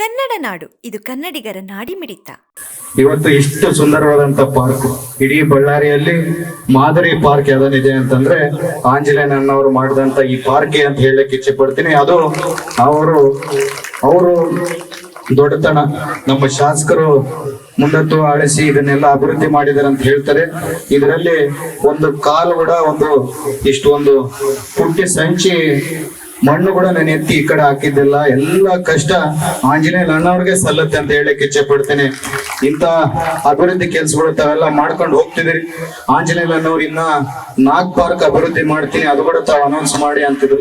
ಕನ್ನಡ ನಾಡು, ಇದು ಕನ್ನಡಿಗರ ನಾಡಿಮಿಡಿತ. ಇವತ್ತು ಇಷ್ಟು ಸುಂದರವಾದಂತ ಪಾರ್ಕ್ ಇಡೀ ಬಳ್ಳಾರಿಯಲ್ಲಿ ಮಾದರಿ ಪಾರ್ಕ್ ಯಾವ್ದನಿದೆ ಅಂತಂದ್ರೆ ಅವರು ಮಾಡಿದಂತ ಈ ಪಾರ್ಕ್ ಅಂತ ಹೇಳಕ್ ಇಚ್ಛೆ ಪಡ್ತೀನಿ ಅದು ಅವರು ಅವರು ದೊಡ್ಡತನ. ನಮ್ಮ ಶಾಸಕರು ಮುಂದತ್ತು ಆಳಿಸಿ ಇದನ್ನೆಲ್ಲ ಅಭಿವೃದ್ಧಿ ಮಾಡಿದ್ದಾರೆ ಅಂತ ಹೇಳ್ತಾರೆ. ಇದರಲ್ಲಿ ಒಂದು ಕಾಲು ಕೂಡ ಒಂದು ಇಷ್ಟು ಒಂದು ಪುಟ್ಟಿ ಸಂಚಿ ಮಣ್ಣು ಕೂಡ ನಾನು ಎತ್ತಿ ಈ ಕಡೆ ಹಾಕಿದ್ದಿಲ್ಲ. ಎಲ್ಲ ಕಷ್ಟ ಆಂಜನೇಯ ಅಣ್ಣವ್ರಿಗೆ ಸಲ್ಲತ್ತೆ ಅಂತ ಹೇಳಕ್ ಇಚ್ಛೆ ಪಡ್ತೇನೆ. ಇಂತ ಅಭಿವೃದ್ಧಿ ಕೆಲ್ಸಗಳು ತಾವೆಲ್ಲ ಮಾಡ್ಕೊಂಡು ಹೋಗ್ತಿದ್ರಿ ಆಂಜನೇಯ ಅಣ್ಣವ್ರು ಇನ್ನ ನಾಗ್ ಪಾರ್ಕ್ ಅಭಿವೃದ್ಧಿ ಮಾಡ್ತೀನಿ. ಅದು ಕೂಡ ತಾವು ಅನೌನ್ಸ್ ಮಾಡಿ ಅಂತಿದ್ರು.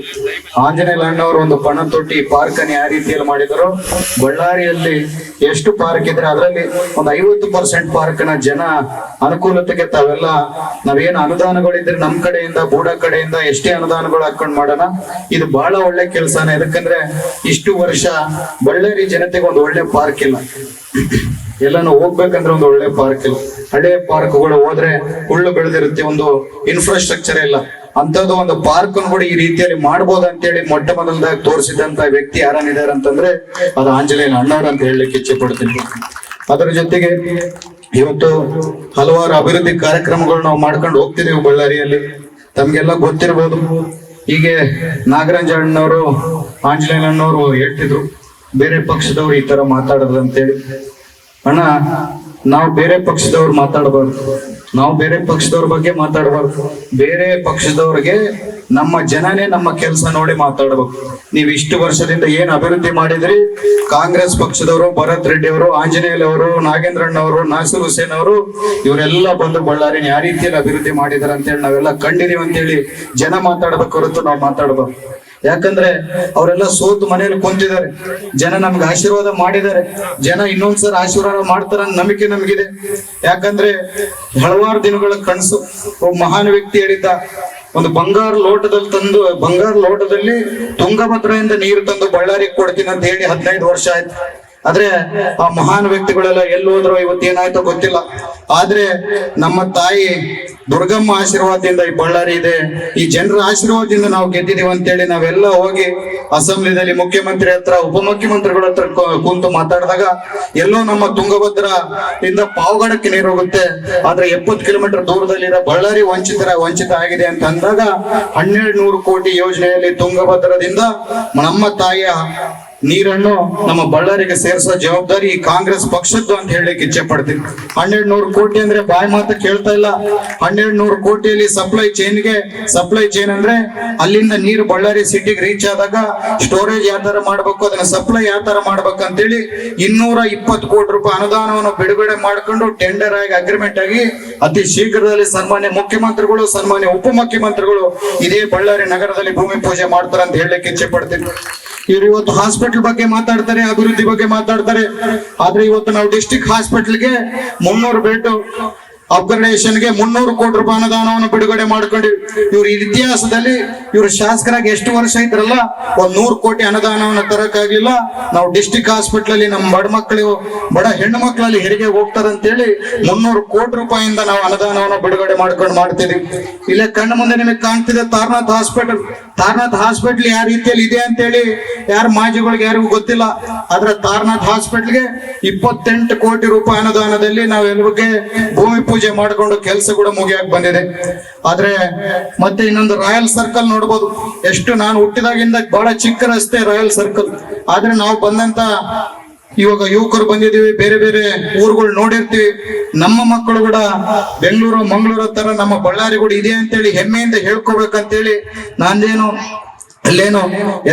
ಆಂಜನೇಯ ಅಣ್ಣವ್ರು ಒಂದು ಪಣ ತೊಟ್ಟಿ ಪಾರ್ಕ್ ಅನ್ನ ಯಾವ ರೀತಿಯಲ್ಲಿ ಮಾಡಿದ್ರು, ಬಳ್ಳಾರಿಯಲ್ಲಿ ಎಷ್ಟು ಪಾರ್ಕ್ ಇದ್ರೆ ಅದರಲ್ಲಿ ಒಂದು ಐವತ್ತು ಪರ್ಸೆಂಟ್ ಪಾರ್ಕ್ನ ಜನ ಅನುಕೂಲತೆಗೆ ತಾವೆಲ್ಲ ನಾವೇನು ಅನುದಾನಗಳಿದ್ರೆ ನಮ್ ಕಡೆಯಿಂದ, ಬೂಡ ಕಡೆಯಿಂದ ಎಷ್ಟೇ ಅನುದಾನಗಳು ಹಾಕೊಂಡ್ ಮಾಡೋಣ. ಇದು ಬಹಳ ಒಳ್ಳೆ ಕೆಲಸನ. ಯಾಕಂದ್ರೆ ಇಷ್ಟು ವರ್ಷ ಬಳ್ಳಾರಿ ಜನತೆಗೆ ಒಂದು ಒಳ್ಳೆ ಪಾರ್ಕ್ ಇಲ್ಲ. ಎಲ್ಲಾನು ಹೋಗ್ಬೇಕಂದ್ರೆ ಒಂದು ಒಳ್ಳೆ ಪಾರ್ಕ್ ಇಲ್ಲ. ಹಳೆ ಪಾರ್ಕ್ಗಳು ಹೋದ್ರೆ ಹುಳ್ಳು ಬೆಳೆದಿರುತ್ತೆ, ಒಂದು ಇನ್ಫ್ರಾಸ್ಟ್ರಕ್ಚರ್ ಇಲ್ಲ. ಅಂತದ್ದು ಒಂದು ಪಾರ್ಕ್ ಕೂಡ ಈ ರೀತಿಯಲ್ಲಿ ಮಾಡ್ಬೋದು ಅಂತೇಳಿ ಮೊಟ್ಟ ಮೊದಲದಾಗ ತೋರಿಸಿದಂತ ವ್ಯಕ್ತಿ ಯಾರನ್ನಿದ್ದಾರೆ ಅಂತಂದ್ರೆ ಅದು ಆಂಜನೇಯನ ಅಣ್ಣಾರ ಅಂತ ಹೇಳಲಿಕ್ಕೆ ಇಚ್ಛೆ ಪಡ್ತೀನಿ. ಅದರ ಜೊತೆಗೆ ಇವತ್ತು ಹಲವಾರು ಅಭಿವೃದ್ಧಿ ಕಾರ್ಯಕ್ರಮಗಳು ನಾವು ಮಾಡ್ಕೊಂಡು ಹೋಗ್ತಿದ್ದೀವಿ ಬಳ್ಳಾರಿಯಲ್ಲಿ. ತಮ್ಗೆಲ್ಲ ಗೊತ್ತಿರ್ಬೋದು. ಹೀಗೆ ನಾಗರಾಜ ಅಣ್ಣವರು, ಆಂಜನೇಯ ಅಣ್ಣವರು ಹೇಳ್ತಿದ್ರು, ಬೇರೆ ಪಕ್ಷದವ್ರು ಈ ತರ ಮಾತಾಡೋದು ಅಂತೇಳಿ. ಅಣ್ಣ, ನಾವು ಬೇರೆ ಪಕ್ಷದವ್ರು ಮಾತಾಡಬಾರ್ದು. ನಾವು ಬೇರೆ ಪಕ್ಷದವ್ರ ಬಗ್ಗೆ ಮಾತಾಡ್ಬಾರ್ದು. ಬೇರೆ ಪಕ್ಷದವ್ರಿಗೆ ನಮ್ಮ ಜನನೇ ನಮ್ಮ ಕೆಲಸ ನೋಡಿ ಮಾತಾಡ್ಬೇಕು. ನೀವು ಇಷ್ಟು ವರ್ಷದಿಂದ ಏನ್ ಅಭಿವೃದ್ಧಿ ಮಾಡಿದ್ರಿ? ಕಾಂಗ್ರೆಸ್ ಪಕ್ಷದವರು ಭರತ್ ರೆಡ್ಡಿ ಅವರು ಆಂಜನೇಯಲ್ ಅವರು, ನಾಗೇಂದ್ರಣ್ಣ ಅವರು, ನಾಸೀರ್ ಹುಸೇನ್ ಅವರು, ಇವರೆಲ್ಲ ಬಂದು ಬಳ್ಳಾರಿನ ಯಾವ ರೀತಿಯಲ್ಲಿ ಅಭಿವೃದ್ಧಿ ಮಾಡಿದಾರೆ ಅಂತೇಳಿ ನಾವೆಲ್ಲ ಕಂಡಿದೀವಿ ಅಂತೇಳಿ ಜನ ಮಾತಾಡ್ಬೇಕು ಹೊರತು ನಾವು ಮಾತಾಡ್ಬೇಕು ಯಾಕಂದ್ರೆ ಅವರೆಲ್ಲ ಸೋತು ಮನೆಯಲ್ಲಿ ಕುಂತಿದ್ದಾರೆ. ಜನ ನಮ್ಗೆ ಆಶೀರ್ವಾದ ಮಾಡಿದ್ದಾರೆ. ಜನ ಇನ್ನೊಂದ್ಸಲ ಆಶೀರ್ವಾದ ಮಾಡ್ತಾರ ನಂಬಿಕೆ ನಮಗಿದೆ. ಯಾಕಂದ್ರೆ ಹಲವಾರು ದಿನಗಳ ಕನಸು. ಒಬ್ಬ ಮಹಾನ್ ವ್ಯಕ್ತಿ ಹೇಳಿದ್ದ, ಒಂದು ಬಂಗಾರ ಲೋಟದಲ್ಲಿ ತಂದು, ಬಂಗಾರ ಲೋಟದಲ್ಲಿ ತುಂಗಭದ್ರೆಯಿಂದ ನೀರು ತಂದು ಬಳ್ಳಾರಿಗೆ ಕೊಡ್ತೀನಿ ಅಂತ ಹೇಳಿ ಹದಿನೈದು ವರ್ಷ ಆಯ್ತು. ಆದ್ರೆ ಆ ಮಹಾನ್ ವ್ಯಕ್ತಿಗಳೆಲ್ಲ ಎಲ್ಲಿ ಹೋದ್ರು ಇವತ್ತೇನಾಯ್ತೋ ಗೊತ್ತಿಲ್ಲ. ಆದ್ರೆ ನಮ್ಮ ತಾಯಿ ದುರ್ಗಮ್ಮ ಆಶೀರ್ವಾದದಿಂದ ಈ ಬಳ್ಳಾರಿ ಇದೆ. ಈ ಜನರ ಆಶೀರ್ವಾದದಿಂದ ನಾವು ಗೆದ್ದಿದೀವಿ ಅಂತೇಳಿ ನಾವೆಲ್ಲ ಹೋಗಿ ಅಸೆಂಬ್ಲಿದಲ್ಲಿ ಮುಖ್ಯಮಂತ್ರಿ ಹತ್ರ, ಉಪಮುಖ್ಯಮಂತ್ರಿಗಳ ಹತ್ರ ಕುಂತು ಮಾತಾಡಿದಾಗ ಎಲ್ಲೋ ನಮ್ಮ ತುಂಗಭದ್ರ ಇಂದ ಪಾವಗಡಕ್ಕೆ ನೀರು ಹೋಗುತ್ತೆ. ಆದ್ರೆ ಎಪ್ಪತ್ತು ಕಿಲೋಮೀಟರ್ ದೂರದಲ್ಲಿರೋ ಬಳ್ಳಾರಿ ವಂಚಿತರ ವಂಚಿತ ಆಗಿದೆ ಅಂತ ಅಂದಾಗ ಹನ್ನೆರಡು ನೂರು ಕೋಟಿ ಯೋಜನೆಯಲ್ಲಿ ತುಂಗಭದ್ರದಿಂದ ನಮ್ಮ ತಾಯಿಯ ನೀರನ್ನು ನಮ್ಮ ಬಳ್ಳಾರಿಗೆ ಸೇರಿಸೋ ಜವಾಬ್ದಾರಿ ಕಾಂಗ್ರೆಸ್ ಪಕ್ಷದ್ದು ಅಂತ ಹೇಳಲಿಕ್ಕೆ ಇಚ್ಛೆ ಪಡ್ತೀನಿ. ಹನ್ನೆರಡು ನೂರು ಕೋಟಿ ಅಂದ್ರೆ ಬಾಯಿ ಮಾತು ಕೇಳ್ತಾ ಇಲ್ಲ. ಹನ್ನೆರಡು ನೂರು ಕೋಟಿಯಲ್ಲಿ ಸಪ್ಲೈ ಚೈನ್ಗೆ ಸಪ್ಲೈ ಚೈನ್ ಅಂದ್ರೆ ಅಲ್ಲಿಂದ ನೀರು ಬಳ್ಳಾರಿ ಸಿಟಿಗೆ ರೀಚ್ ಆದಾಗ ಸ್ಟೋರೇಜ್ ಯಾವ ತರ ಮಾಡ್ಬೇಕು, ಅದನ್ನ ಸಪ್ಲೈ ಯಾವ ತರ ಮಾಡ್ಬೇಕು ಅಂತೇಳಿ ಇನ್ನೂರ ಇಪ್ಪತ್ತು ಕೋಟಿ ರೂಪಾಯಿ ಅನುದಾನವನ್ನು ಬಿಡುಗಡೆ ಮಾಡ್ಕೊಂಡು ಟೆಂಡರ್ ಆಗಿ ಅಗ್ರಿಮೆಂಟ್ ಆಗಿ ಅತಿ ಶೀಘ್ರದಲ್ಲಿ ಸನ್ಮಾನ್ಯ ಮುಖ್ಯಮಂತ್ರಿಗಳು, ಸನ್ಮಾನ್ಯ ಉಪಮುಖ್ಯಮಂತ್ರಿಗಳು ಇದೇ ಬಳ್ಳಾರಿ ನಗರದಲ್ಲಿ ಭೂಮಿ ಪೂಜೆ ಮಾಡ್ತಾರೆ ಅಂತ ಹೇಳಲಿಕ್ಕೆ ಇಚ್ಛೆ ಪಡ್ತೀನಿ. ಇವರು ಇವತ್ತು ಹಾಸ್ಪಿಟಲ್ ಬಗ್ಗೆ ಮಾತಾಡ್ತಾರೆ ಅಭಿವೃದ್ಧಿ ಬಗ್ಗೆ ಮಾತಾಡ್ತಾರೆ. ಆದ್ರೆ ಇವತ್ತು ನಾವು ಡಿಸ್ಟಿಕ್ ಹಾಸ್ಪಿಟಲ್ಗೆ ಮುನ್ನೂರು ಬೆಡ್ ಅಪ್ಗ್ರೇಡೇಷನ್ಗೆ ಮುನ್ನೂರು ಕೋಟಿ ರೂಪಾಯಿ ಅನುದಾನವನ್ನು ಬಿಡುಗಡೆ ಮಾಡ್ಕೊಂಡು ಇವ್ರ ಇತಿಹಾಸದಲ್ಲಿ ಇವ್ರ ಶಾಸಕರಾಗಿ ಎಷ್ಟು ವರ್ಷ ಇದ್ರಲ್ಲ, ಒಂದ್ ನೂರು ಕೋಟಿ ಅನುದಾನವನ್ನು ತರಕಾಗಿಲ್ಲ ನಾವು ಡಿಸ್ಟಿಕ್ ಹಾಸ್ಪಿಟಲ್ ಅಲ್ಲಿ ನಮ್ಮ ಬಡ ಮಕ್ಕಳು, ಬಡ ಹೆಣ್ಣು ಮಕ್ಕಳಲ್ಲಿ ಹೆರಿಗೆ ಹೋಗ್ತಾರೆ ಅಂತೇಳಿ ಮುನ್ನೂರು ಕೋಟಿ ರೂಪಾಯಿಂದ ನಾವು ಅನುದಾನವನ್ನು ಬಿಡುಗಡೆ ಮಾಡ್ಕೊಂಡು ಮಾಡ್ತೀವಿ ಇಲ್ಲೇ ಕಣ್ಣು ಮುಂದೆ ನಿಮಗೆ ಕಾಣ್ತಿದೆ ತಾರನಾಥ್ ಹಾಸ್ಪಿಟಲ್. ತಾರನಾಥ್ ಹಾಸ್ಪಿಟಲ್ ಯಾವ ರೀತಿಯಲ್ಲಿ ಇದೆ ಅಂತೇಳಿ ಯಾರ ಮಾಜಿಗಳಿಗೆ ಯಾರಿಗೂ ಗೊತ್ತಿಲ್ಲ. ಆದ್ರೆ ತಾರನಾಥ್ ಹಾಸ್ಪಿಟಲ್ಗೆ ಇಪ್ಪತ್ತೆಂಟು ಕೋಟಿ ರೂಪಾಯಿ ಅನುದಾನದಲ್ಲಿ ನಾವು ಎಲ್ರಿಗೆ ಭೂಮಿ ಪೂಜೆ ಮಾಡಿಕೊಂಡು ಕೆಲಸ ಕೂಡ ಮುಗಿಯಾಕ್ ಬಂದಿದೆ. ಆದ್ರೆ ಮತ್ತೆ ಇನ್ನೊಂದು ರಾಯಲ್ ಸರ್ಕಲ್ ನೋಡ್ಬೋದು. ಎಷ್ಟು ನಾನು ಹುಟ್ಟಿದಾಗಿಂದ ಬಹಳ ಚಿಕ್ಕ ರಸ್ತೆ ರಾಯಲ್ ಸರ್ಕಲ್. ಆದ್ರೆ ನಾವು ಬಂದಂತ ಇವಾಗ ಯುವಕರು ಬಂದಿದೀವಿ ಬೇರೆ ಬೇರೆ ಊರುಗಳು ನೋಡಿರ್ತೀವಿ. ನಮ್ಮ ಮಕ್ಕಳು ಕೂಡ ಬೆಂಗಳೂರು, ಮಂಗಳೂರು ತರ ನಮ್ಮ ಬಳ್ಳಾರಿ ಕೂಡ ಇದೆ ಅಂತೇಳಿ ಹೆಮ್ಮೆಯಿಂದ ಹೇಳ್ಕೋಬೇಕಂತೇಳಿ ನಾನೇನು ಅಲ್ಲೇನು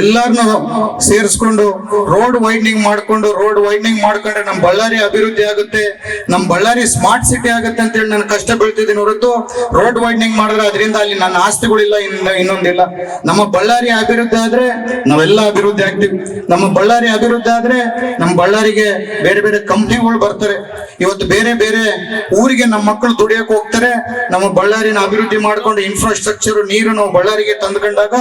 ಎಲ್ಲಾರನ್ನು ಸೇರಿಸ್ಕೊಂಡು ರೋಡ್ ವೈಡ್ನಿಂಗ್ ಮಾಡ್ಕೊಂಡು ರೋಡ್ ವೈಡ್ನಿಂಗ್ ಮಾಡ್ಕೊಂಡ್ರೆ ನಮ್ಮ ಬಳ್ಳಾರಿ ಅಭಿವೃದ್ಧಿ ಆಗುತ್ತೆ ನಮ್ಮ ಬಳ್ಳಾರಿ ಸ್ಮಾರ್ಟ್ ಸಿಟಿ ಆಗುತ್ತೆ ಅಂತ ಹೇಳಿ ನಾನು ಕಷ್ಟ ಬೀಳ್ತಿದ್ದೀನಿ ಹೊರತು ರೋಡ್ ವೈಡ್ನಿಂಗ್ ಮಾಡಿದ್ರೆ ಅದರಿಂದ ಅಲ್ಲಿ ನನ್ನ ಆಸ್ತಿಗಳಿಲ್ಲ, ಇನ್ನ ಇನ್ನೊಂದಿಲ್ಲ. ನಮ್ಮ ಬಳ್ಳಾರಿ ಅಭಿವೃದ್ಧಿ ಆದ್ರೆ ನಾವೆಲ್ಲ ಅಭಿವೃದ್ಧಿ ಆಗ್ತೀವಿ. ನಮ್ಮ ಬಳ್ಳಾರಿ ಅಭಿವೃದ್ಧಿ ಆದ್ರೆ ನಮ್ಮ ಬಳ್ಳಾರಿಗೆ ಬೇರೆ ಬೇರೆ ಕಂಪ್ನಿಗಳು ಬರ್ತಾರೆ. ಇವತ್ತು ಬೇರೆ ಬೇರೆ ಊರಿಗೆ ನಮ್ಮ ಮಕ್ಕಳು ದುಡಿಯಕ್ಕೆ ಹೋಗ್ತಾರೆ, ನಮ್ಮ ಬಳ್ಳಾರಿನ ಅಭಿವೃದ್ಧಿ ಮಾಡ್ಕೊಂಡು ಇನ್ಫ್ರಾಸ್ಟ್ರಕ್ಚರ್ ನೀರು ನಾವು ಬಳ್ಳಾರಿಗೆ ತಂದ್ಕೊಂಡಾಗ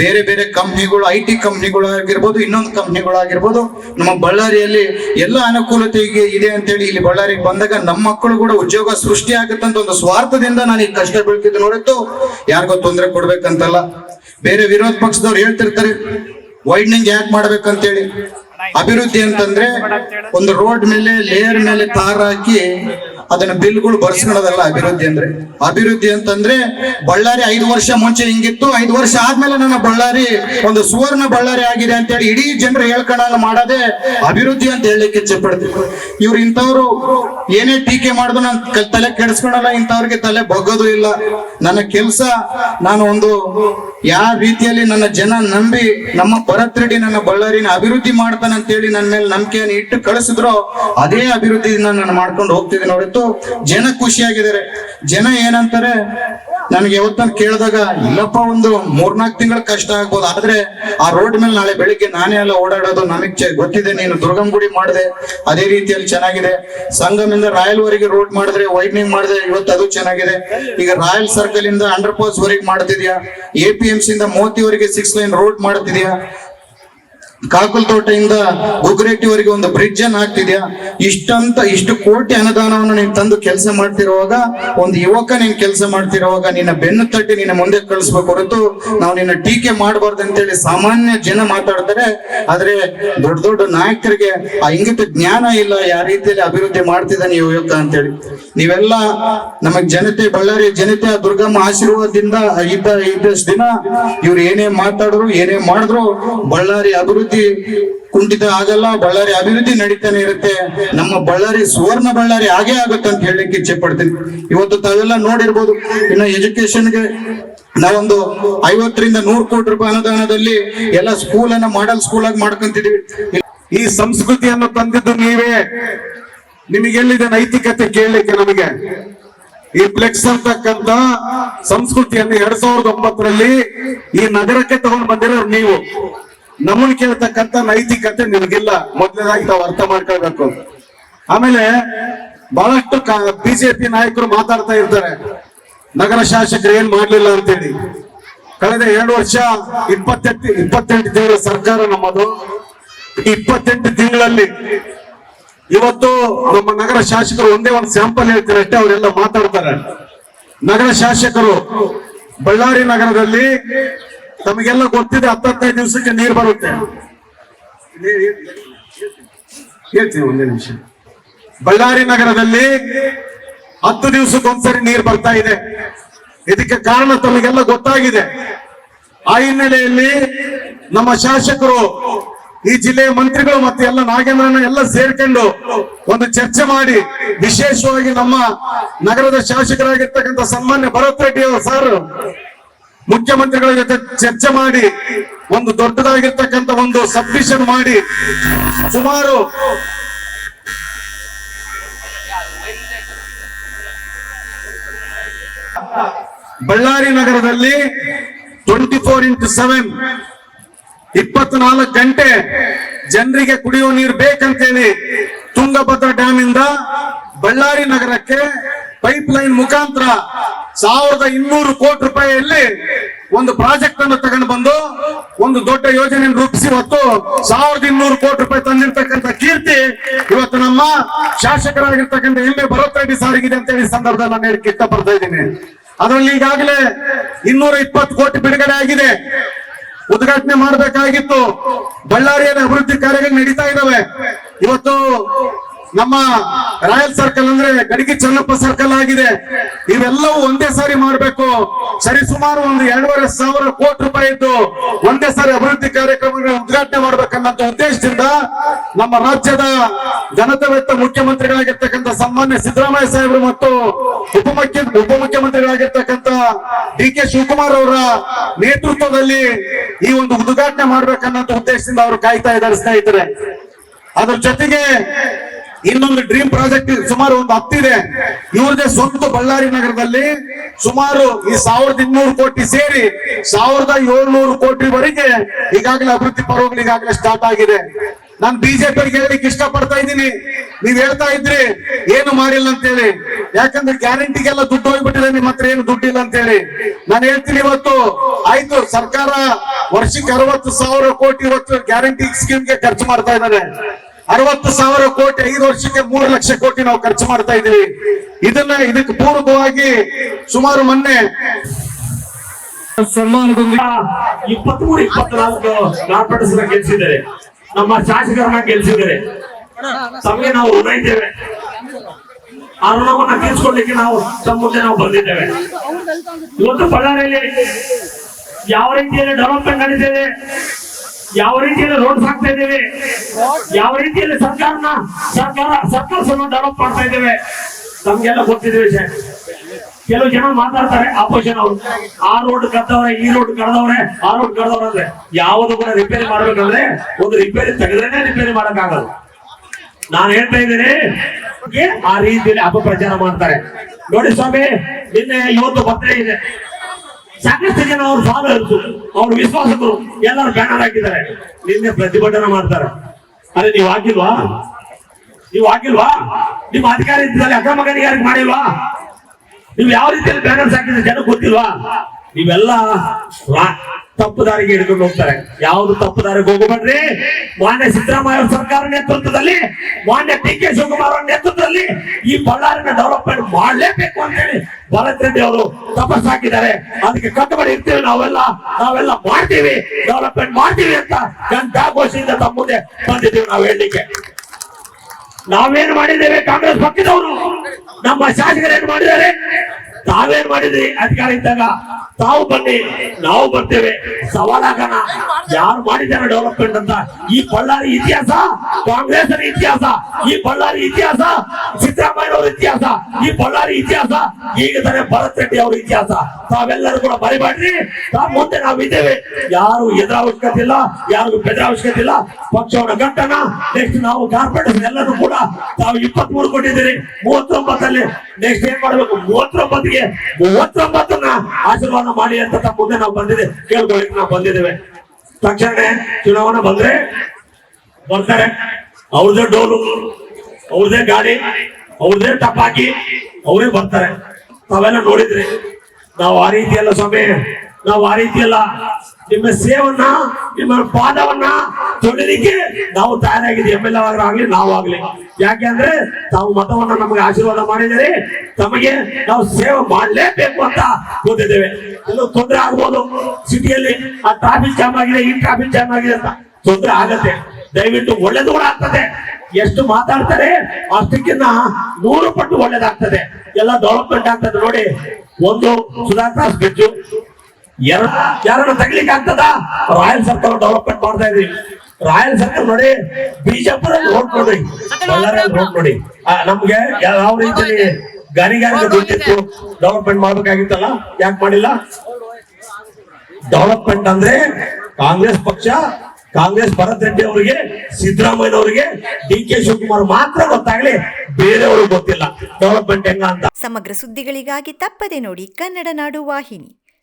ಬೇರೆ ಬೇರೆ ಕಂಪ್ನಿಗಳು ಐ ಟಿ ಕಂಪ್ನಿಗಳು ಆಗಿರ್ಬೋದು ಇನ್ನೊಂದು ಕಂಪ್ನಿಗಳಾಗಿರ್ಬೋದು, ನಮ್ಮ ಬಳ್ಳಾರಿಯಲ್ಲಿ ಎಲ್ಲ ಅನುಕೂಲತೆ ಈಗ ಇದೆ ಅಂತೇಳಿ ಇಲ್ಲಿ ಬಳ್ಳಾರಿಗೆ ಬಂದಾಗ ನಮ್ಮ ಮಕ್ಕಳು ಕೂಡ ಉದ್ಯೋಗ ಸೃಷ್ಟಿ ಆಗುತ್ತಂತ ಒಂದು ಸ್ವಾರ್ಥದಿಂದ ನಾನು ಈಗ ಕಷ್ಟ ಬೀಳ್ತಿದ್ದೆ ಹೊರತು ಯಾರಿಗೋ ತೊಂದರೆ ಕೊಡ್ಬೇಕಂತಲ್ಲ. ಬೇರೆ ವಿರೋಧ ಪಕ್ಷದವ್ರು ಹೇಳ್ತಿರ್ತಾರೆ ವೈಡ್ನಿಂಗ್ ಯಾಕೆ ಮಾಡ್ಬೇಕಂತೇಳಿ. ಅಭಿವೃದ್ಧಿ ಅಂತಂದ್ರೆ ಒಂದು ರೋಡ್ ಮೇಲೆ ಲೇಯರ್ ಮೇಲೆ ತಾರ್ ಹಾಕಿ ಅದನ್ನ ಬಿಲ್ಗಳು ಬರ್ಸ್ಕೊಳ್ಳೋದಲ್ಲ ಅಭಿವೃದ್ಧಿ ಅಂದ್ರೆ? ಅಭಿವೃದ್ಧಿ ಅಂತಂದ್ರೆ ಬಳ್ಳಾರಿ ಐದು ವರ್ಷ ಮುಂಚೆ ಹಿಂಗಿತ್ತು, ಐದು ವರ್ಷ ಆದ್ಮೇಲೆ ನನ್ನ ಬಳ್ಳಾರಿ, ಒಂದು ಸುವರ್ಣ ಬಳ್ಳಾರಿ ಆಗಿದೆ ಅಂತ ಹೇಳಿ ಇಡೀ ಜನರು ಹೇಳ್ಕೊಂಡಂಗ ಮಾಡದೆ ಅಭಿವೃದ್ಧಿ ಅಂತ ಹೇಳಲಿಕ್ಕೆ ಇಚ್ಛೆ ಪಡ್ತೀವಿ ಇವ್ರು ಇಂಥವ್ರು ಏನೇ ಟೀಕೆ ಮಾಡಿದ್ರು ನಾನು ತಲೆ ಕೆಡಿಸ್ಕೊಳಲ್ಲ, ಇಂಥವ್ರಿಗೆ ತಲೆ ಬಗ್ಗೋದು ಇಲ್ಲ. ನನ್ನ ಕೆಲಸ, ನಾನು ಒಂದು ಯಾವ ರೀತಿಯಲ್ಲಿ ನನ್ನ ಜನ ನಂಬಿ ನಮ್ಮ ಭರತ್ರೆಡ್ಡಿ ನನ್ನ ಬಳ್ಳಾರಿನ ಅಭಿವೃದ್ಧಿ ಮಾಡ್ತಾನೆ ಅಂತ ಹೇಳಿ ನನ್ನ ಮೇಲೆ ನಂಬಿಕೆಯನ್ನು ಇಟ್ಟು ಕಳಿಸಿದ್ರು, ಅದೇ ಅಭಿವೃದ್ಧಿನ ನಾನು ಮಾಡ್ಕೊಂಡು ಹೋಗ್ತಿದ್ದೀನಿ. ಹೊರತು ಜನ ಖುಷಿಯಾಗಿದ್ದಾರೆ. ಜನ ಏನಂತಾರೆ, ನನಗೆ ಯಾವತ್ತನ್ನು ಕೇಳಿದಾಗ, ಇಲ್ಲಪ್ಪ, ಒಂದು ಮೂರ್ನಾಲ್ಕು ತಿಂಗಳ ಕಷ್ಟ ಆಗ್ಬೋದು. ಆದ್ರೆ ಆ ರೋಡ್ ಮೇಲೆ ನಾಳೆ ಬೆಳಿಗ್ಗೆ ನಾನೇ ಎಲ್ಲ ಓಡಾಡೋದು ನನಗೆ ಗೊತ್ತಿದೆ, ನೀನು ದುರ್ಗಂಗುಡಿ ಮಾಡಿದೆ, ಅದೇ ರೀತಿಯಲ್ಲಿ ಚೆನ್ನಾಗಿದೆ. ಸಂಗಮಿಂದ ರಾಯಲ್ ವರೆಗೆ ರೋಡ್ ಮಾಡಿದ್ರೆ ವೈಡ್ನಿಂಗ್ ಮಾಡಿದ್ರೆ ಇವತ್ತು ಅದು ಚೆನ್ನಾಗಿದೆ. ಈಗ ರಾಯಲ್ ಸರ್ಕಲ್ ಇಂದ ಅಂಡರ್ ಪಾಸ್ ವರೆಗೆ ಮಾಡ್ತಿದ್ಯಾ? ಎ ಪಿ ಎಂ ಸಿ ಇಂದ ಮೋತಿವರೆಗೆ ಸಿಕ್ಸ್ ಲೈನ್ ರೋಡ್ ಮಾಡ್ತಿದ್ಯಾ? ಕಾಕಲ್ ತೋಟದಿಂದ ಗುಗ್ರೆಟ್ಟಿವರೆಗೆ ಒಂದು ಬ್ರಿಡ್ಜ್ ಅನ್ನು ಹಾಕ್ತಿದ್ಯಾ? ಇಷ್ಟಂತ, ಇಷ್ಟು ಕೋಟಿ ಅನುದಾನವನ್ನು ನೀನ್ ತಂದು ಕೆಲಸ ಮಾಡ್ತಿರುವಾಗ, ಒಂದು ಯುವಕ ನೀನ್ ಕೆಲಸ ಮಾಡ್ತಿರುವಾಗ ನಿನ್ನ ಬೆನ್ನು ತಟ್ಟಿ ನಿನ್ನ ಮುಂದೆ ಕಳಿಸ್ಬೇಕು ಹೊರತು ನಾವು ನಿನ್ನ ಟೀಕೆ ಮಾಡಬಾರ್ದು ಅಂತೇಳಿ ಸಾಮಾನ್ಯ ಜನ ಮಾತಾಡ್ತಾರೆ. ಆದ್ರೆ ದೊಡ್ಡ ದೊಡ್ಡ ನಾಯಕರಿಗೆ ಆ ಇಂಗಿತ ಜ್ಞಾನ ಇಲ್ಲ ಯಾವ ರೀತಿಯಲ್ಲಿ ಅಭಿವೃದ್ಧಿ ಮಾಡ್ತಿದ್ದಾನೆ ಯುವಕ ಅಂತೇಳಿ. ನೀವೆಲ್ಲ ನಮಗ್ ಜನತೆ ಬಳ್ಳಾರಿ ಜನತೆ ದುರ್ಗಮ್ಮ ಆಶೀರ್ವಾದದಿಂದ ಇದ್ದ, ಇದ್ದಷ್ಟು ದಿನ ಇವ್ರು ಏನೇ ಮಾತಾಡಿದ್ರು ಏನೇ ಮಾಡಿದ್ರು, ಬಳ್ಳಾರಿ ಅಭಿವೃದ್ಧಿ ಕುಂಠಿತ ಆಗಲ್ಲ, ಬಳ್ಳಾರಿ ಅಭಿವೃದ್ಧಿ ನಡೀತಾನೆ ಇರುತ್ತೆ. ನಮ್ಮ ಬಳ್ಳಾರಿ ಸುವರ್ಣ ಬಳ್ಳಾರಿ ಆಗೇ ಆಗುತ್ತೆ ಅಂತ ಹೇಳಲಿಕ್ಕೆ ಇಚ್ಛೆ ಪಡ್ತೀನಿ. ಇವತ್ತು ತಾವೆಲ್ಲ ನೋಡಿರ್ಬೋದು, ಇನ್ನು ಎಜುಕೇಶನ್ಗೆ ನಾವೊಂದು ಐವತ್ತರಿಂದ ನೂರು ಕೋಟಿ ರೂಪಾಯಿ ಅನುದಾನದಲ್ಲಿ ಎಲ್ಲ ಸ್ಕೂಲ್ ಅನ್ನ ಮಾಡಲ್ ಸ್ಕೂಲ್ ಆಗಿ ಮಾಡ್ಕೊಂತಿದೀವಿ ಈ ಸಂಸ್ಕೃತಿಯನ್ನು ತಂದಿದ್ದು ನೀವೇ. ನಿಮಗೆಲ್ಲಿದೆ ನೈತಿಕತೆ ಕೇಳಲಿಕ್ಕೆ ನಮಗೆ? ಈ ಫ್ಲೆಕ್ಸ್ ಅಂತಕ್ಕಂತ ಸಂಸ್ಕೃತಿಯನ್ನು ಎರಡ್ ಸಾವಿರದ ಒಂಬತ್ತರಲ್ಲಿ ಈ ನಗರಕ್ಕೆ ತಗೊಂಡು ಬಂದಿರೋರು ನೀವು. ನಮ್ಮನ್ನು ಕೇಳ್ತಕ್ಕಂತ ನೈತಿಕತೆ ನಿಮಗಿಲ್ಲ. ಮೊದಲನೇದಾಗಿ ನಾವು ಅರ್ಥ ಮಾಡ್ಕೊಳ್ಬೇಕು. ಆಮೇಲೆ ಬಹಳಷ್ಟು ಬಿಜೆಪಿ ನಾಯಕರು ಮಾತಾಡ್ತಾ ಇರ್ತಾರೆ. ನಗರ ಶಾಸಕರು ಏನ್ ಮಾಡ್ಲಿಲ್ಲ ಅಂತೇಳಿ. ಕಳೆದ ಎರಡು ವರ್ಷ ಇಪ್ಪತ್ತೆಂಟು ಇಪ್ಪತ್ತೆಂಟು ತಿಂಗಳ ಸರ್ಕಾರ ನಮ್ಮದು. ಇಪ್ಪತ್ತೆಂಟು ತಿಂಗಳಲ್ಲಿ ಇವತ್ತು ನಮ್ಮ ನಗರ ಶಾಸಕರು ಒಂದೇ ಒಂದು ಸ್ಯಾಂಪಲ್ ಹೇಳ್ತಾರೆ, ಅಷ್ಟೇ ಅವರೆಲ್ಲ ಮಾತಾಡ್ತಾರೆ. ನಗರ ಶಾಸಕರು, ಬಳ್ಳಾರಿ ನಗರದಲ್ಲಿ ತಮಗೆಲ್ಲ ಗೊತ್ತಿದೆ ಹತ್ತೈದು ದಿವಸಕ್ಕೆ ನೀರು ಬರುತ್ತೆ. ಹೇಳ್ತೀನಿ ಒಂದೇ ನಿಮಿಷ. ಬಳ್ಳಾರಿ ನಗರದಲ್ಲಿ ಹತ್ತು ದಿವಸಕ್ಕೊಂದ್ಸರಿ ನೀರು ಬರ್ತಾ ಇದೆ. ಇದಕ್ಕೆ ಕಾರಣ ತಮಗೆಲ್ಲ ಗೊತ್ತಾಗಿದೆ. ಆ ಹಿನ್ನೆಲೆಯಲ್ಲಿ ನಮ್ಮ ಶಾಸಕರು ಈ ಜಿಲ್ಲೆಯ ಮಂತ್ರಿಗಳು ಮತ್ತೆ ಎಲ್ಲ ನಾಗೇಂದ್ರನ ಎಲ್ಲ ಸೇರ್ಕೊಂಡು ಒಂದು ಚರ್ಚೆ ಮಾಡಿ ವಿಶೇಷವಾಗಿ ನಮ್ಮ ನಗರದ ಶಾಸಕರಾಗಿರ್ತಕ್ಕಂಥ ಸನ್ಮಾನ್ಯ ಭರತ್ ರೆಡ್ಡಿ ಅವರು ಸರ್ ಮುಖ್ಯಮಂತ್ರಿಗಳ ಜೊತೆ ಚರ್ಚೆ ಮಾಡಿ, ಒಂದು ದೊಡ್ಡದಾಗಿರ್ತಕ್ಕಂಥ ಒಂದು ಸಬ್ಮಿಷನ್ ಮಾಡಿ. ಸುಮಾರು ಬಳ್ಳಾರಿ ನಗರದಲ್ಲಿ ಟ್ವೆಂಟಿ ಫೋರ್ ಇಂಟು ಸೆವೆನ್ ಇಪ್ಪತ್ನಾಲ್ಕು ಗಂಟೆ ಜನರಿಗೆ ಕುಡಿಯುವ ನೀರು ಬೇಕಂತೇಳಿ ತುಂಗಭದ್ರಾ ಡ್ಯಾಮ್ ಇಂದ ಬಳ್ಳಾರಿ ನಗರಕ್ಕೆ ಪೈಪ್ ಲೈನ್ ಮುಖಾಂತರ ಸಾವಿರದ ಇನ್ನೂರು ಕೋಟಿ ರೂಪಾಯಿಯಲ್ಲಿ ಒಂದು ಪ್ರಾಜೆಕ್ಟ್ ಅನ್ನು ತಗೊಂಡು ಬಂದು ಒಂದು ದೊಡ್ಡ ಯೋಜನೆಯನ್ನು ರೂಪಿಸಿ ಇವತ್ತು ಸಾವಿರದ ಇನ್ನೂರು ಕೋಟಿ ರೂಪಾಯಿ ತಂದಿರ್ತಕ್ಕಂಥ ಕೀರ್ತಿ ಇವತ್ತು ನಮ್ಮ ಶಾಸಕರಾಗಿರ್ತಕ್ಕಂಥ ಎಂ ಎ ಭರತ್ ರೆಡ್ಡಿ ಸಾರಿಗಿದೆ ಅಂತ ಹೇಳಿ ಸಂದರ್ಭದಲ್ಲಿ ನಾನು ಹೇಳಕ್ಕೆ ಬರ್ತಾ ಇದ್ದೀನಿ. ಅದರಲ್ಲಿ ಈಗಾಗಲೇ ಇನ್ನೂರ ಇಪ್ಪತ್ತು ಕೋಟಿ ಬಿಡುಗಡೆ ಆಗಿದೆ. ಉದ್ಘಾಟನೆ ಮಾಡಬೇಕಾಗಿತ್ತು. ಬಳ್ಳಾರಿಯಲ್ಲಿ ಅಭಿವೃದ್ಧಿ ಕಾರ್ಯಗಳು ನಡೀತಾ ಇದಾವೆ ಇವತ್ತು ನಮ್ಮ ರಾಯಲ್ ಸರ್ಕಲ್ ಅಂದ್ರೆ ಗಡಿಗೆ ಚನ್ನಪ್ಪ ಸರ್ಕಲ್ ಆಗಿದೆ. ಇವೆಲ್ಲವೂ ಒಂದೇ ಸಾರಿ ಮಾಡಬೇಕು. ಸರಿ, ಸುಮಾರು ಒಂದು ಎರಡೂವರೆ ಸಾವಿರ ಕೋಟಿ ರೂಪಾಯಿ ಇದ್ದು ಒಂದೇ ಸಾರಿ ಅಭಿವೃದ್ಧಿ ಕಾರ್ಯಕ್ರಮಗಳ ಉದ್ಘಾಟನೆ ಮಾಡ್ಬೇಕನ್ನೋ ಉದ್ದೇಶದಿಂದ ನಮ್ಮ ರಾಜ್ಯದ ಘನತವೆತ್ತ ಮುಖ್ಯಮಂತ್ರಿಗಳಾಗಿರ್ತಕ್ಕಂಥ ಸನ್ಮಾನ್ಯ ಸಿದ್ದರಾಮಯ್ಯ ಸಾಹೇಬರು ಮತ್ತು ಉಪಮುಖ್ಯ, ಉಪಮುಖ್ಯಮಂತ್ರಿಗಳಾಗಿರ್ತಕ್ಕಂಥ ಡಿ ಕೆ ಶಿವಕುಮಾರ್ ಅವರ ನೇತೃತ್ವದಲ್ಲಿ ಈ ಒಂದು ಉದ್ಘಾಟನೆ ಮಾಡ್ಬೇಕನ್ನೋ ಉದ್ದೇಶದಿಂದ ಅವರು ಕಾಯ್ತಾ ಇದ್ದಾರೆ ಸ್ನೇಹಿತರೆ. ಅದ್ರ ಜೊತೆಗೆ ಇನ್ನೊಂದು ಡ್ರೀಮ್ ಪ್ರಾಜೆಕ್ಟ್ ಸುಮಾರು ಒಂದು ಹತ್ತಿದೆ ಇವ್ರದೇ ಸ್ವಂತ ಬಳ್ಳಾರಿ ನಗರದಲ್ಲಿ ಸುಮಾರು ಈ ಸಾವಿರದ ಇನ್ನೂರು ಕೋಟಿ ಸೇರಿ ಸಾವಿರದ ಏಳ್ನೂರು ಕೋಟಿವರೆಗೆ ಈಗಾಗಲೇ ಅಭಿವೃದ್ಧಿ ಪರ್ವಗಳು ಈಗಾಗಲೇ ಸ್ಟಾರ್ಟ್ ಆಗಿದೆ. ನಾನು ಬಿಜೆಪಿ ಹೇಳ್ಲಿಕ್ ಇಷ್ಟ ಪಡ್ತಾ ಇದ್ದೀನಿ. ನೀವ್ ಹೇಳ್ತಾ ಇದ್ರಿ, ಏನು ಮಾಡಿಲ್ಲ ಅಂತೇಳಿ. ಯಾಕಂದ್ರೆ ಗ್ಯಾರಂಟಿಗೆಲ್ಲ ದುಡ್ಡು ಹೋಗ್ಬಿಟ್ಟಿದೆ, ನಿಮ್ಮ ಹತ್ರ ಏನು ದುಡ್ಡಿಲ್ಲ ಅಂತೇಳಿ. ನಾನು ಹೇಳ್ತೀನಿ ಇವತ್ತು, ಆಯ್ತು, ಸರ್ಕಾರ ವರ್ಷಕ್ಕೆ ಅರವತ್ತು ಸಾವಿರ ಕೋಟಿ ಇವತ್ತು ಗ್ಯಾರಂಟಿ ಸ್ಕೀಮ್ಗೆ ಖರ್ಚು ಮಾಡ್ತಾ ಇದ್ದಾರೆ ಅರವತ್ತು ಸಾವಿರ ಕೋಟಿ ಐದು ವರ್ಷಕ್ಕೆ ಮೂರು ಲಕ್ಷ ಕೋಟಿ ನಾವು ಖರ್ಚು ಮಾಡ್ತಾ ಇದೀವಿ ಇದನ್ನ ಇದಕ್ಕೆ ಪೂರ್ವಕವಾಗಿ ಸುಮಾರು ಮೊನ್ನೆ ಸನ್ಮಾನದೊಂದಿಗೆ ಇಪ್ಪತ್ಮೂರು ಇಪ್ಪತ್ನಾಲ್ಕು ಕಾರ್ಪೊರೇಟರ್ಸ್ ಗೆಲ್ಸಿದ್ದಾರೆ. ನಮ್ಮ ಶಾಸಕರನ್ನ ಗೆಲ್ಸಿದ್ದಾರೆ. ತಮಗೆ ನಾವು ಋಣ ಇದ್ದೇವೆ. ಆ ಋಣವನ್ನ ತೀರ್ಸ್ಕೊಡ್ಲಿಕ್ಕೆ ನಾವು ತಮ್ಮ ಮುಂದೆ ನಾವು ಬಂದಿದ್ದೇವೆ. ಇವತ್ತು ಬಳ್ಳಾರಿಯಲ್ಲಿ ಯಾವ ರೀತಿಯಲ್ಲಿ ಡೆವಲಪ್ಮೆಂಟ್ ನಡೀತಿದೆ? ಯಾವ ರೀತಿಯಲ್ಲಿ ರೋಡ್ಸ್ ಹಾಕ್ತಾ ಇದ್ದೇವೆ? ಯಾವ ರೀತಿಯಲ್ಲಿ ಸರ್ಕಾರನ ಸರ್ಕಾರ ಸರ್ಕಾರ ಡೆವಲಪ್ ಮಾಡ್ತಾ ಇದ್ದೇವೆ? ನಮ್ಗೆಲ್ಲ ಗೊತ್ತಿದೆ ವಿಷಯ. ಕೆಲವು ಜನ ಮಾತಾಡ್ತಾರೆ ಆಪೋಸಿಷನ್ ಅವರು. ಆ ರೋಡ್ ಕದ್ದವ್ರೆ ಈ ರೋಡ್ ಕಡ್ದವ್ರೆ ಆ ರೋಡ್ ಕಡ್ದವ್ರೆ ಅಂದ್ರೆ ಯಾವುದು ಕೂಡ ರಿಪೇರಿ ಮಾಡ್ಬೇಕಂದ್ರೆ ಒಂದು ರಿಪೇರಿ ತೆಗೆದ್ರೆ ರಿಪೇರಿ ಮಾಡಕ್ಕಾಗಲ್ಲ. ನಾನು ಹೇಳ್ತಾ ಇದ್ದೇನೆ ಆ ರೀತಿಯಲ್ಲಿ ಅಪಪ್ರಚಾರ ಮಾಡ್ತಾರೆ? ನೋಡಿ ಸ್ವಾಮಿ, ನಿನ್ನೆ ಇವತ್ತು ಬರ್ತಾ ಇದೆ. ಸಾಕಷ್ಟು ಜನ ಅವ್ರ ಫಾಲೋವರ್ಸ್ ಅವ್ರ ವಿಶ್ವಾಸಕರು, ಎಲ್ಲರೂ ಬ್ಯಾನರ್ ಹಾಕಿದ್ದಾರೆ. ನಿನ್ನೆ ಪ್ರತಿಭಟನೆ ಮಾಡ್ತಾರೆ. ಅದೇ ನೀವು ಹಾಕಿಲ್ವಾ? ನೀವು ಹಾಕಿಲ್ವಾ? ನಿಮ್ಮ ಅಧಿಕಾರಿ ಇದ್ದಲ್ಲಿ ಅಕ್ರಮ ಗಣಿಗಾರಿಕೆ ಮಾಡಿಲ್ವಾ? ನೀವು ಯಾವ ರೀತಿಯಲ್ಲಿ ಬ್ಯಾನರ್ಸ್ ಹಾಕಿದ್ರೆ ಜನಕ್ಕೆ ಗೊತ್ತಿಲ್ವಾ? ನೀವೆಲ್ಲ ತಪ್ಪು ದಾರಿಗೆ ಹಿಡ್ಕೊಂಡು ಹೋಗ್ತಾರೆ. ಯಾವ್ದು ತಪ್ಪು ದಾರಿಗೆ ಹೋಗಬೇಡ್ರಿ? ಮಾನ್ಯ ಸಿದ್ದರಾಮಯ್ಯ ಸರ್ಕಾರ ನೇತೃತ್ವದಲ್ಲಿ, ಮಾನ್ಯ ಡಿ ಕೆ ಶಿವಕುಮಾರ್ ಅವರ ನೇತೃತ್ವದಲ್ಲಿ ಈ ಬಳ್ಳಾರಿನ ಡೆವಲಪ್ಮೆಂಟ್ ಮಾಡಲೇಬೇಕು ಅಂತ ಹೇಳಿ ಭರತ್ ರೆಡ್ಡಿ ಅವರು ತಪಸ್ ಹಾಕಿದ್ದಾರೆ. ಅದಕ್ಕೆ ಕಟ್ಟುಬಡಿ ಇರ್ತೀವಿ ನಾವೆಲ್ಲ. ನಾವೆಲ್ಲ ಮಾಡ್ತೀವಿ ಡೆವಲಪ್ಮೆಂಟ್ ಮಾಡ್ತೀವಿ ಅಂತ ಘಂಟಾಘೋಷದಿಂದ ತಮ್ಮ ಮುಂದೆ ಬಂದಿದ್ದೀವಿ ನಾವು ಹೇಳಲಿಕ್ಕೆ. ನಾವೇನ್ ಮಾಡಿದ್ದೇವೆ ಕಾಂಗ್ರೆಸ್ ಪಕ್ಷದವರು? ನಮ್ಮ ಶಾಸಕರು ಏನ್ ಮಾಡಿದ್ದಾರೆ? ತಾವೇನ್ ಮಾಡಿದ್ರಿ? ಅಧಿಕಾರ ಇದ್ದಾಗ ತಾವು ಬನ್ನಿ, ನಾವು ಬರ್ತೇವೆ. ಸವಾಲಾಗಣ. ಯಾರು ಮಾಡಿದ್ದಾರೆ ಡೆವಲಪ್ಮೆಂಟ್ ಅಂತ? ಈ ಬಳ್ಳಾರಿ ಇತಿಹಾಸ ಕಾಂಗ್ರೆಸ್ ಇತಿಹಾಸ, ಈ ಬಳ್ಳಾರಿ ಇತಿಹಾಸ ಸಿದ್ದರಾಮಯ್ಯ ಅವರ ಇತಿಹಾಸ, ಈ ಬಳ್ಳಾರಿ ಇತಿಹಾಸ ಈಗ ತಾನೇ ಭರತ್ ರೆಡ್ಡಿ ಅವರ ಇತಿಹಾಸ. ತಾವೆಲ್ಲರೂ ಕೂಡ ಬರಿಬೇಡ್ರಿ. ತಾವು ಮುಂದೆ ನಾವು ಇದ್ದೇವೆ. ಯಾರು ಎದುರ ಅವಶ್ಯಕತೆ ಇಲ್ಲ, ಯಾರಿಗೂ ಬೆದರ ಅವಶ್ಯಕತೆ ಇಲ್ಲ. ಪಕ್ಷವನ್ನ ಗಂಟನ ನೆಕ್ಸ್ಟ್ ನಾವು ಕಾರ್ಪೊರೇಟರ್ ಎಲ್ಲರೂ ಕೂಡ ತಾವು ಇಪ್ಪತ್ತ್ ಮೂರು ಕೊಟ್ಟಿದ್ದೀರಿ ಮೂವತ್ತೊಂಬತ್ತಲ್ಲಿ ನೆಕ್ಸ್ಟ್ ಏನ್ ಮಾಡ್ಬೇಕು? ಮೂವತ್ತೊಂಬತ್ತಿಗೆ ಮೂವತ್ತೊಂಬತ್ತನ್ನ ಆಶೀರ್ವಾದ ಮಾಡಿ ಅಂತ ಮುಂದೆ ನಾವು ಬಂದಿದೆ. ಕೇಳ್ಕೊಳ್ಳಿಕ್ಕೆ ನಾವು ಬಂದಿದ್ದೇವೆ. ತಕ್ಷಣ ಚುನಾವಣೆ ಬಂದ್ರೆ ಬರ್ತಾರೆ. ಅವ್ರದೇ ಡೋಲು ಅವ್ರದೇ ಗಾಡಿ ಅವ್ರದೇ ಟಪಾಕಿ ಅವ್ರಿಗೆ ಬರ್ತಾರೆ. ತಾವೆಲ್ಲ ನೋಡಿದ್ರಿ. ನಾವು ಆ ರೀತಿ ಎಲ್ಲ ಸ್ವಾಮಿ ನಾವು ಆ ರೀತಿ ಅಲ್ಲ ನಿಮ್ಮ ಸೇವನ್ನ, ನಿಮ್ಮ ಪಾದವನ್ನ ತೊಳಿಲಿಕ್ಕೆ ನಾವು ತಯಾರಾಗಿದ್ದೀವಿ. ಎಂ ಎಲ್ ಆಗ್ಲಿ ನಾವು ಆಗ್ಲಿ. ಯಾಕೆಂದ್ರೆ ತಾವು ಮತವನ್ನ ನಮಗೆ ಆಶೀರ್ವಾದ ಮಾಡಿದರೆ ತಮಗೆ ನಾವು ಸೇವೆ ಮಾಡಲೇಬೇಕು ಅಂತ ಓದಿದ್ದೇವೆ. ಎಲ್ಲೋ ತೊಂದರೆ ಆಗ್ಬೋದು. ಸಿಟಿಯಲ್ಲಿ ಆ ಟ್ರಾಫಿಕ್ ಜಾಮ್ ಆಗಿದೆ, ಈ ಟ್ರಾಫಿಕ್ ಜಾಮ್ ಆಗಿದೆ ಅಂತ ತೊಂದರೆ ಆಗತ್ತೆ. ದಯವಿಟ್ಟು ಒಳ್ಳೇದು ಕೂಡ ಆಗ್ತದೆ. ಎಷ್ಟು ಮಾತಾಡ್ತಾರೆ ಅಷ್ಟಕ್ಕಿಂತ ನೂರು ಪಟ್ಟು ಒಳ್ಳೇದಾಗ್ತದೆ. ಎಲ್ಲ ಡೆವಲಪ್ಮೆಂಟ್ ಆಗ್ತದೆ ನೋಡಿ. ಒಂದು ಸುಧಾಕರ್ ಬ್ರಿಡ್ಜ್ ಎರಡು ಯಾರನ್ನ ತಗ್ಲಿಕ್ಕೆ ಆಗ್ತದ? ರಾಯಲ್ ಸರ್ಕಲ್ ಡೆವಲಪ್ಮೆಂಟ್ ಮಾಡ್ತಾ ಇದೀವಿ ರಾಯಲ್ ಸರ್ಕಲ್ ನೋಡಿ ಬಿಜಾಪುರ ರೋಡ್ ನೋಡಿ. ಬಳ್ಳಾರಿಯಲ್ಲಿ ರೋಡ್ ನೋಡಿ. ಆ, ನಮ್ಗೆ ಯಾವ ರೀತಿ ಗಣಿಗಾರಿಕೆ ದುಡ್ಡಿತ್ತು ಡೆವಲಪ್ಮೆಂಟ್ ಮಾಡ್ಬೇಕಾಗಿತ್ತಲ್ಲ ಯಾಕೆ ಮಾಡಿಲ್ಲ? ಡೆವಲಪ್ಮೆಂಟ್ ಅಂದ್ರೆ ಕಾಂಗ್ರೆಸ್ ಪಕ್ಷ ಕಾಂಗ್ರೆಸ್ ಭರತ್ ರೆಡ್ಡಿ ಅವರಿಗೆ ಸಿದ್ದರಾಮಯ್ಯ ಅವರಿಗೆ ಡಿ ಕೆ ಶಿವಕುಮಾರ್ ಮಾತ್ರ ಗೊತ್ತಾಗ್ಲಿ ಬೇರೆಯವರು ಗೊತ್ತಿಲ್ಲ. ಡೆವಲಪ್ಮೆಂಟ್ ಹೆಂಗ ಅಂತ. ಸಮಗ್ರ ಸುದ್ದಿಗಳಿಗಾಗಿ ತಪ್ಪದೆ ನೋಡಿ ಕನ್ನಡ ನಾಡು ವಾಹಿನಿ.